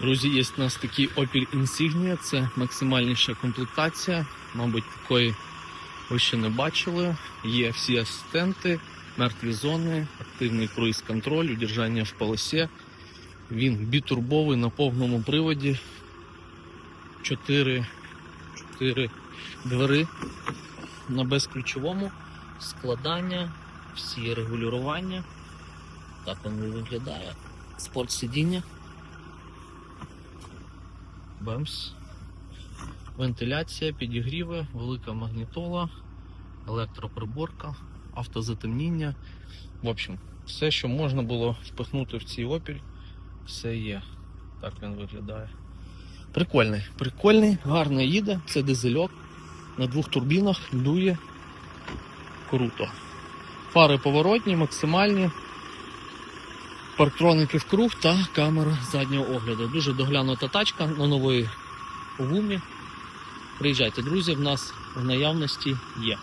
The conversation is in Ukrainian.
Друзі, є у нас такий Opel Insignia, це максимальніша комплектація. Мабуть, такої ви ще не бачили. Є всі асистенти, мертві зони, активний круїз-контроль, удержання в полосі. Він бітурбовий на повному приводі. 4, 4 двери на безключовому, складання, всі регулювання. Так він виглядає. Спорт сидіння. Бемс. Вентиляція, підігріви, велика магнітола, електроприборка, автозатемніння. В общем, все, що можна було впихнути в цей опіль, все є. Так він виглядає. Прикольний, прикольний, гарно їде. Це дизельок. На двох турбінах дує. Круто. Фари поворотні, максимальні. Парктроники в круг та камера заднього огляду. Дуже доглянута тачка на нової гумі. Приїжджайте, друзі, в нас в наявності є.